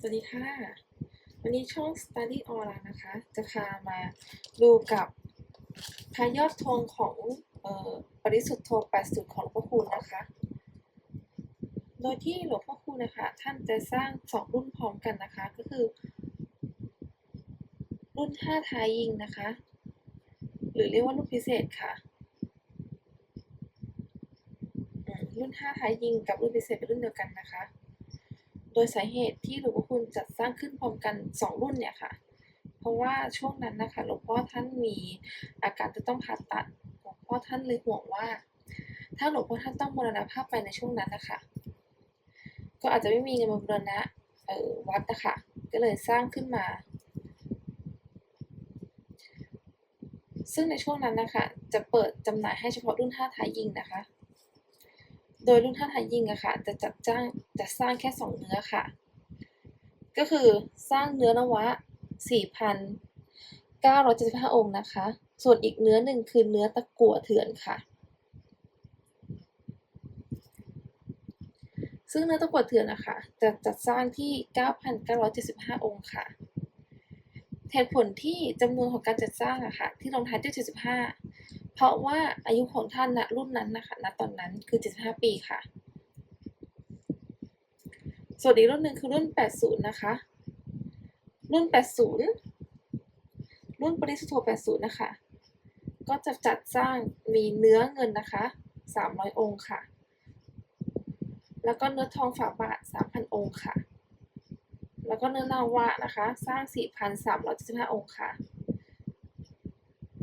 สวัสดีค่ะ วันนี้ช่อง Study Online นะคะ จะพามาดูกับพายอดธงของออปริสุทธโธ80 ของหลวงพ่อคูณนะคะ โดยที่หลวงพ่อคูณนะคะ ท่านจะสร้างสองรุ่นพร้อมกันนะคะ ก็คือ รุ่น 5 ทายยิงนะคะ หรือเรียกว่ารุ่นพิเศษค่ะ รุ่น 5 ทายยิงกับรุ่นพิเศษเป็นรุ่นเดียวกันนะคะ ดยสาเหตุที่หลวงพ่อคุณจัดสร้างขึ้นพร้อมกัน 2 รุ่นเนี่ยค่ะ เพราะว่าช่วงนั้นนะคะหลวงพ่อท่านมีอาการจะต้องผ่าตัดหลวงพ่อท่านเลยห่วงว่า ถ้าหลวงพ่อท่านต้องมรณภาพไปในช่วงนั้นนะคะ ก็อาจจะไม่มีเงินมาบูรณะออวัดนะคะก็เลยสร้างขึ้นมา ซึ่งในช่วงนั้นนะคะจะเปิดจำหน่ายให้เฉพาะรุ่น5ทายยิงนะคะ โดยรุ่นท่าทายยิงอะค่ะจะจัดจ้างจะสร้างแค่สองเนื้อค่ะ ก็คือสร้างเนื้อนวะ 4,975 องค์นะคะ ส่วนอีกเนื้อหนึ่งคือเนื้อตะกั่วเถื่อนค่ะ ซึ่งเนื้อตะกั่วเถื่อนนะคะจะจัดสร้างที่ 9,975 องค์ค่ะเหตุผลที่จำนวนของการจัดสร้างอะค่ะที่ลงท้ายด้วย75 เพราะว่าอายุของท่านณรุ่นนั้นนะคะณตอนนั้นคือ75ปีค่ะ ส่วนอีกรุ่นหนึ่งคือรุ่น 80 นะคะ รุ่น 80 รุ่นปริสุทโธ80 นะคะ ก็จะจัดสร้างมีเนื้อเงินนะคะ 300 องค์ค่ะ แล้วก็เนื้อทองฝาบาท 3,000 องค์ค่ะ แล้วก็เนื้อนาวะนะคะ สร้าง 4,375 องค์ค่ะ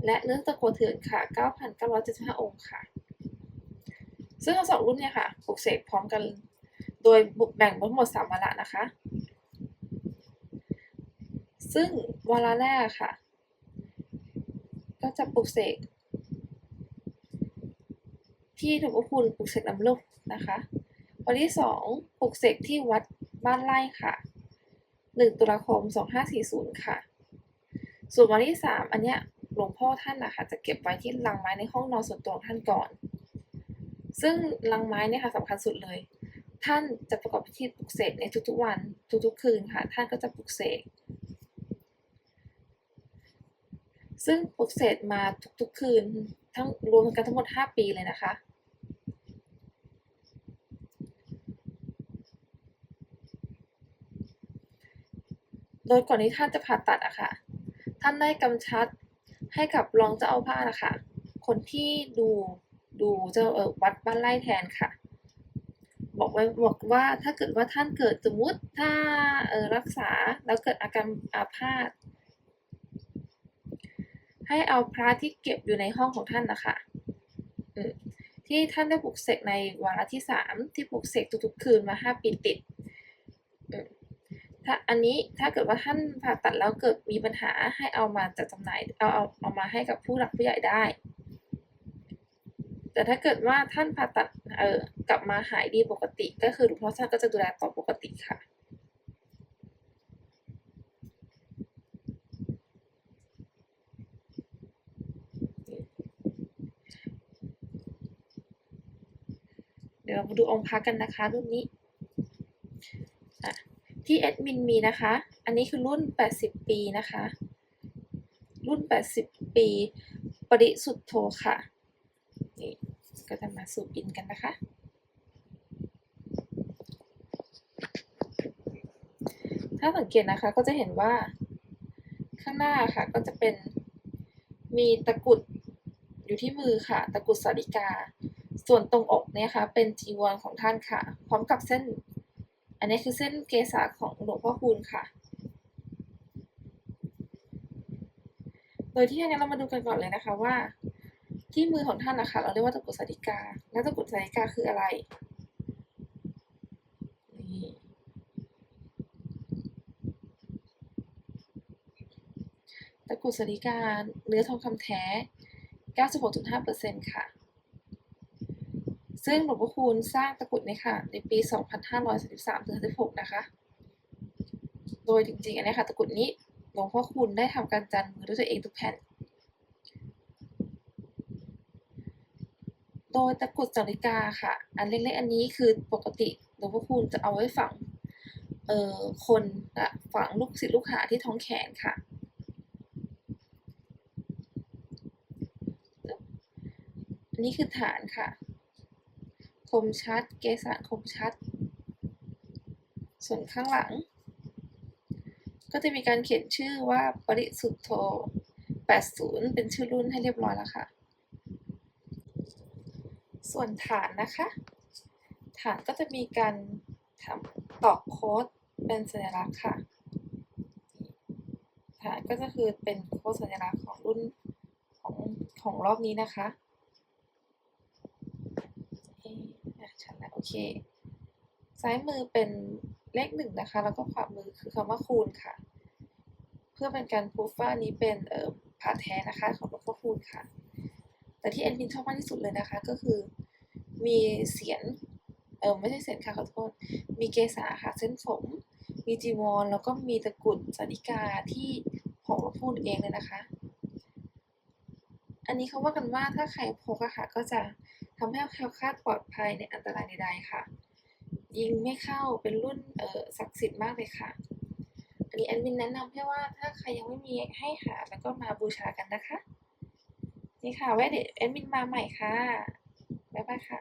และเนื้อตะกัวเถื่อนค่ะ 9,975 องค์ค่ะ ซึ่งทั้งสองรุ่นเนี่ยค่ะปลูกเสกพร้อมกัน โดยบุกแบ่งเป็นทั้งหมด3วาระนะคะ ซึ่งวาระแรกค่ะ ก็จะปลูกเสกที่หลวงพ่อคุณปลูกเสกน้ำลูกนะคะวันที่สองปลูกเสกที่วัดบ้านไร่ค่ะ 1 ตุลาคม 2540 ค่ะ ส่วนวันที่สามอันเนี้ย หลวงพ่อท่านนะคะจะเก็บไว้ที่ลังไม้ในห้องนอนส่วนตัวของท่านก่อน ซึ่งลังไม้เนี่ยค่ะสำคัญสุดเลย ท่านจะประกอบพิธีปลุกเสกในทุกๆวัน ทุกๆ คืนค่ะ ท่านก็จะปลุกเสกซึ่งปลุกเสกมาทุกๆ คืนทั้งรวมกันทั้งหมด 5 ปีเลยนะคะโดยก่อนที่ท่านจะผ่าตัดอะค่ะ ท่านได้กำชับ ให้กับรองเจ้าอาวาสนะคะคนที่ดูดูเจ้าวัดบ้านไร่แทนค่ะ บอกไว้บอกว่าถ้าเกิดว่าท่านเกิดสมมติถ้าเออรักษาแล้วเกิดอาการอาพาธให้เอาพระที่เก็บอยู่ในห้องของท่านนะคะที่ท่านได้ปลุกเสกในวาระที่สามที่ปลุกเสกทุกๆ คืนมาห้าปีติด ถ้าอันนี้ถ้าเกิดว่าท่านผ่าตัดแล้วเกิดมีปัญหาให้เอามาจัดจำหน่ายเอาเอาเอามาให้กับผู้หลักผู้ใหญ่ได้ แต่ถ้าเกิดว่าท่านผ่าตัดเออกลับมาหายดีปกติ ก็คือหลวงพ่อท่านก็จะดูแลต่อปกติค่ะเดี๋ยวเรามาดูองค์พระกันนะคะรุ่นนี้อะ ที่แอดมินมีนะคะ อันนี้คือรุ่น 80 ปีนะคะ รุ่น 80 ปี ปริสุทธโธค่ะนี่ก็จะมาสูบบินกันนะคะ ถ้าสังเกตนะคะก็จะเห็นว่าข้างหน้าค่ะก็จะเป็นมีตะกุดอยู่ที่มือค่ะ ตะกุดสาริกา ส่วนตรงอกเนี่ยค่ะ เป็นจีวรของท่านค่ะ พร้อมกับเส้น นนี้คือเส้นเกษาของหลวงพ่อคูณค่ะ โดยที่อันนี้เรามาดูกันก่อนเลยนะคะว่า ที่มือของท่านนะคะ เราเรียกว่าตะกุดสาริกา แล้วตะกุดสาริกาคืออะไรตะกุดสาริกาเนื้อทองคำแท้ 96.5%ค่ะ ซึ่งหลวงพ่อคูณสร้างตะกุดเนี่ยค่ะ ในปี 2533ถึง36นะคะ โดยจริงๆอันนี้ค่ะ ตะกุดนี้หลวงพ่อคูณได้ทำการจันมือด้วยตัวเองทุกแผ่น โดยตะกุดจาริกาค่ะ อันเล็กๆอันนี้คือปกติหลวงพ่อคูณจะเอาไว้ฝังเอ่อคนอะฝังลูกศิษย์ลูกหาที่ท้องแขนค่ะอันนี้คือฐานค่ะ มชัด เกสรคมชัด ส่วนข้างหลัง ก็จะมีการเขียนชื่อว่าปริสุทธโธ80 เป็นชื่อรุ่นให้เรียบร้อยแล้วค่ะ ส่วนฐานนะคะ ฐานก็จะมีการทำตอกโค้ดเป็นสัญลักษณ์ค่ะ ฐานก็จะคือเป็นโค้ดสัญลักษณ์ของรุ่นของของรอบนี้นะคะเอ๊ะ อะชัดแล้วโอเค ซ้ายมือเป็นเลขหนึ่งนะคะ แล้วก็ขวามือคือคำว่าคูณค่ะ เพื่อเป็นการพูดว่าอันนี้เป็นเอ่อผาแท้นะคะของหลวงพ่อคูณค่ะ แต่ที่แอนพินชอบมากที่สุดเลยนะคะก็คือมีเสียนเออไม่ใช่เสียนค่ะขอโทษ มีเกษาค่ะเส้นผมมีจีวรแล้วก็มีตะกุดสาริกาที่ของหลวงพ่อคูณเองเลยนะคะ อันนี้เขาว่ากันว่าถ้าใครพกอะค่ะก็จะ ทำให้แคล้วคลาดปลอดภัยในอันตรายใดๆค่ะ ยิงไม่เข้าเป็นรุ่นเอ่อศักดิ์สิทธิ์มากเลยค่ะ อันนี้แอดมินแนะนำให้ว่าถ้าใครยังไม่มีให้หาแล้วก็มาบูชากันนะคะ นี่ค่ะไว้เดี๋ยวแอดมินมาใหม่ค่ะ บ๊ายบายค่ะ